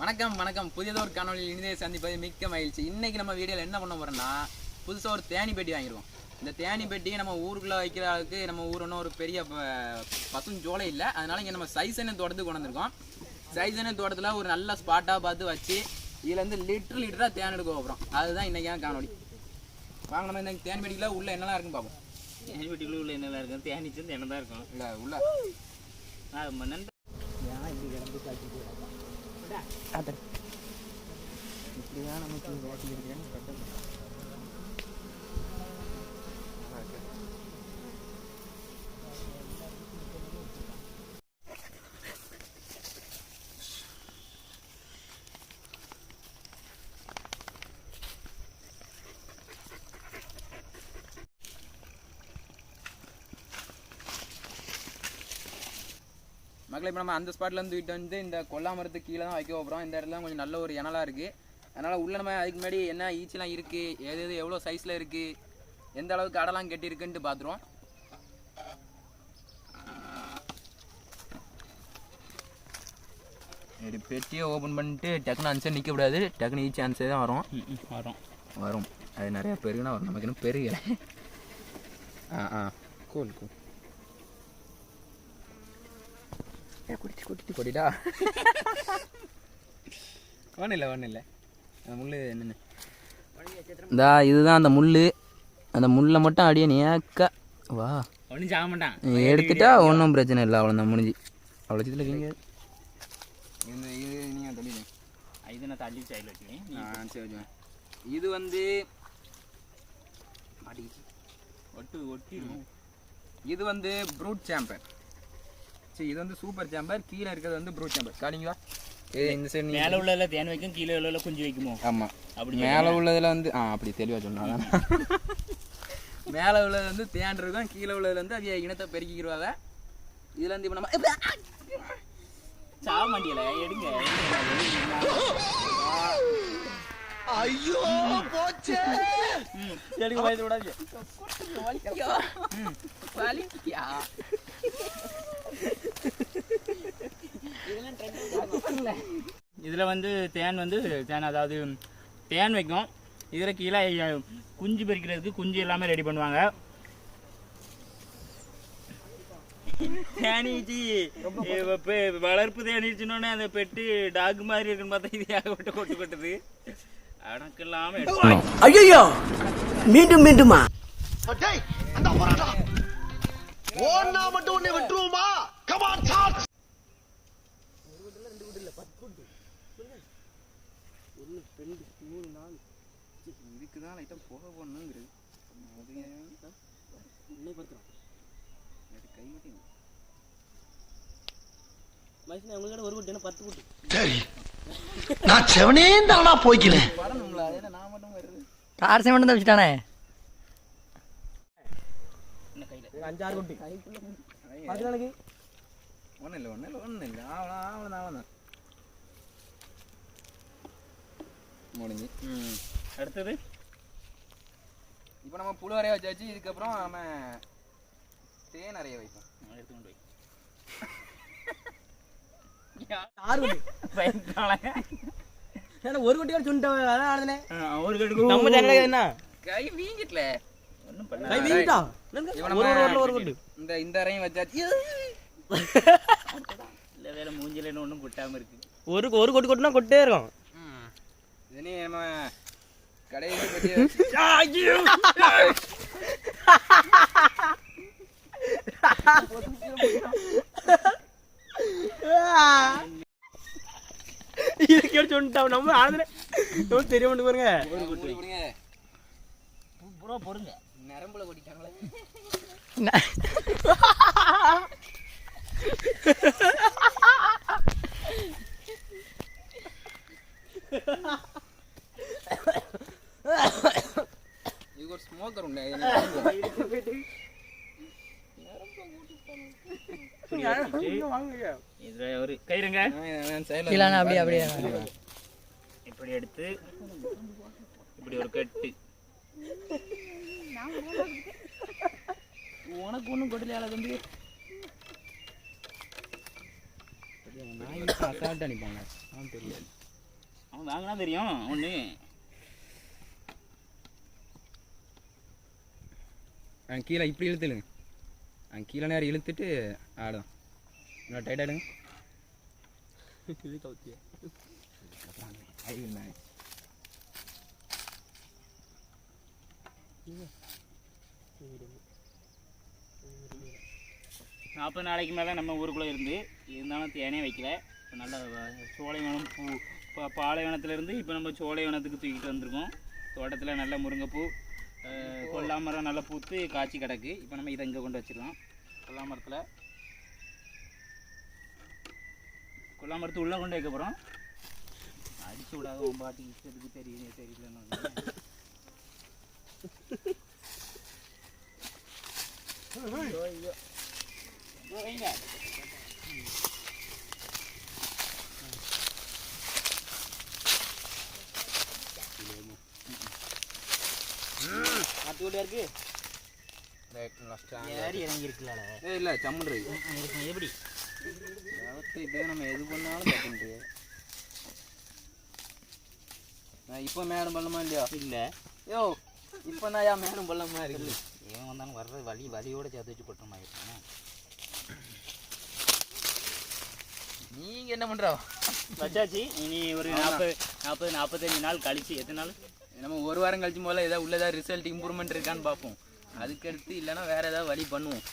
வணக்கம் வணக்கம். புதியதொரு காணொலியில் இனிதே சந்திப்பது மிக்க மகிழ்ச்சி. இன்னைக்கு நம்ம வீடியோவில் என்ன பண்ண போறோம்னா புதுசாக ஒரு தேனி பெட்டி வாங்கிருக்கோம். இந்த தேனி பெட்டியை நம்ம ஊருக்குள்ளே வைக்கிற அளவுக்கு நம்ம ஊர் ஒன்றும் ஒரு பெரிய பசுஞ்சோலை இல்லை. அதனால இங்கே நம்ம சைசனை தோட்டத்துக்கு கொண்டு வந்திருக்கோம் சைசனை தோட்டத்தில் ஒரு நல்ல ஸ்பாட்டாக பார்த்து வச்சு இதுலேருந்து லிட்டர் லிட்டராக தேன் எடுக்க போகிறோம் அதுதான் இன்னைக்கான காணொலி வாங்க நம்ம இந்த தேன் பெட்டியில் உள்ள என்னெல்லாம் இருக்குன்னு பார்ப்போம். தேனி வீட்டுக்குள்ள உள்ள என்னெல்லாம் இருக்கும்? தேனிச்சு என்ன தான் இருக்கும். இல்லை உள்ள. நான் மன்னன் இப்படிதான் நமக்கு வேட்டி இருக்குன்னு மக்களை இப்போ நம்ம அந்த ஸ்பாட்ல இருந்து தூக்கிட்டு வந்து இந்த கொல்லா மரத்துக்கு கீழே தான் வைக்க போகிறோம் இந்த இடத்துல கொஞ்சம் நல்ல ஒரு இனலா இருக்குது அதனால் உள்ள நம்ம அதுக்கு முன்னாடி என்ன ஈச்செல்லாம் இருக்குது எது எது எவ்வளோ சைஸில் இருக்குது எந்த அளவுக்கு அடலாம் கட்டியிருக்குன்ட்டு பார்த்துருவோம் சரி பெட்டியை ஓப்பன் பண்ணிட்டு டக்குன்னு அன்சர் நிற்க கூடாது. டக்குன்னு ஈச்சி அன்சர் தான் வரும். வரும். வரும். அது நிறைய பெருகுனா வரும். நமக்கு இன்னும் பெருகலை. ஆ ஆ. கூல் கூல் குடிச்சு குடிச்சு. கொடிடா. ஒன்றும் இல்லை ஒன்றும் இல்லை அந்த முள் என்னென்ன? இந்தா இதுதான் அந்த முள் அந்த முள்ளை மட்டும் அப்படியே நேக்க. வா. ஒன்றும் சாக மாட்டான். எடுத்துட்டா ஒன்றும் பிரச்சனை இல்லை அவ்வளோதான் முடிஞ்சு. அவ்வளோ சித்தில் இருக்கீங்க இது நீங்கள் தள்ளிடுங்க இது நான் தள்ளி சைடில் வச்சுக்கேன்? ஆ சரி வச்சுக்கோங்க. இது வந்து ஒட்டு ஒட்டிடும். இது வந்து ப்ரூட் சாம்பர். சரி இது வந்து சூப்பர் சாம்பர் கீழே இருக்கிறது வந்து ப்ரூட் சாம்பர் காலிங்களா இது இந்த சைடு மேலே உள்ளதுல தேன் வைக்கும் கீழே உள்ளதுல குஞ்சு வைக்குமோ? ஆமாம் அப்படி மேலே உள்ளதுல வந்து ஆ அப்படி தெளிவாக சொன்னாங்க மேலே உள்ளது வந்து தேன் இருக்கும் கீழே உள்ளதுல வந்து அவிய இனத்தை பெருக்கிக்கிடுவாங்க இதுல இருந்து இப்போ நம்ம சாக மாட்டியல எடுங்க ஐயோ போச்சே. எடுக்க பயந்து விடாது வலிக்கியா இதில் வந்து தேன் வந்து தேன் அதாவது தேன் வைக்கும். இதில் கீழே குஞ்சு பறிக்கிறதுக்கு குஞ்சு எல்லாமே ரெடி பண்ணுவாங்க. தேனீச்சி வளர்ப்பு தேனீச்சுனோடனே அந்த பெட்டு டாக் மாதிரி இருக்குன்னு பார்த்தா இது ஏகப்பட்ட கொட்டு கொட்டுது? அடக்கு எடுக்கணும் ஐயோ மீண்டும் மீண்டுமா? டேய் அந்த போறாடா ஓன்னா மட்டும் உன்னை விட்டுருவோமா? கமான் சார்ஜ் இதுக்கு தான் லைட்டாக போக போடணுங்கிறது அது கை மட்டும் சரி நான் செவனே தானா போய்க்கிறேன் மட்டும் வருது டார்ச்சை மட்டும் தான் வச்சுட்டானே. ஒன்றும் இல்லை ஒன்றும் இல்லை ஒன்றும் இல்லை. ஆவலாம். முடிஞ்சு அடுத்தது? இப்போ நம்ம புழு அறைய வச்சாச்சு. இதுக்கப்புறம் நம்ம தேன் அறைய வைப்போம். எடுத்து கொண்டு போய். ஒரு அதான் ஆடுதுனே. ஒரு கடுக்கு நம்ம என்ன? கை வீங்கிட்டல. கை வீங்கிட்டா? இந்த இந்த அறையும் வச்சாச்சு. இல்லை வேலை மூஞ்சில ஒன்றும் கொட்டாமல் இருக்கு. ஒரு ஒரு கொட்டு கொட்டுனா கொட்டே இருக்கும். இனி நம்ம கடைசி பற்றி இதுக்கு நம்ம நம்ம தெரிய மாட்டேங்க பாருங்க. கொடுங்க ப்ரோ பொறுங்க. நரம்புல கொட்டிட்டாங்களே இதுக்கு ஒரு ஸ்மோக்கர் உண்டு இதில் ஒரு கயிறுங்க அப்படியே அப்படியே. இப்படி எடுத்து இப்படி ஒரு கட்டு. உனக்கு ஒன்றும் கொட்டலையால தம்பி. அசால்ட்டாக நிற்பாங்க ஆ தெரியாது. அவன் வாங்கினா தெரியும் ஒன்று கீழே இப்படி இழுத்துடுங்க ஆ, கீழே நேரம் இழுத்துட்டு ஆடும் இன்னும் டைட் இது கவுத்தியா நாற்பது நாளைக்கு மேலே நம்ம ஊருக்குள்ளே இருந்து இருந்தாலும் தேனே வைக்கல. இப்போ நல்ல சோலைவனம் பூ இப்போ பாலைவனத்துலேருந்து இப்போ நம்ம சோலைவனத்துக்கு தூக்கிட்டு வந்திருக்கோம். தோட்டத்தில் நல்ல முருங்கைப்பூ கொல்லாமரம் நல்லா பூத்து காய்ச்சி கிடக்கு. இப்போ நம்ம இதை இங்கே கொண்டு வச்சிருக்கோம் கொல்லாமரத்தில் கொல்லாமரத்து உள்ளே கொண்டு வைக்க போகிறோம். அடிச்சு விடாத உன் பாட்டுக்கு இஷ்டத்துக்கு தெரியும் தெரியலன்னு ஆட்டுக்கூட இருக்கு. ஏறி இறங்கி இருக்கலாம்ல ஏ இல்லை சம்முன் இருக்கு எப்படி? அவத்தை இப்போ நம்ம எது பண்ணாலும் தப்புண்டு இப்போ மேடம் பள்ளமா இல்லையா? இல்லை. யோ இப்போ தான் யா மேடம் பள்ளமா இருக்கு இவன் வந்தாலும் வர்றது வலி வலியோட சேர்த்து வச்சு கொட்டுற மாதிரி இருக்கும் நீங்க என்ன பண்றா? வச்சாச்சு. இனி ஒரு நாற்பது நாற்பது நாற்பத்தஞ்சு நாள் கழிச்சு எத்தனை நாள்? நம்ம ஒரு வாரம் கழிச்சு போல ஏதாவது உள்ள ஏதாவது ரிசல்ட் இம்ப்ரூவ்மெண்ட் இருக்கான்னு பார்ப்போம். அதுக்கடுத்து இல்லைன்னா வேற ஏதாவது வழி பண்ணுவோம்.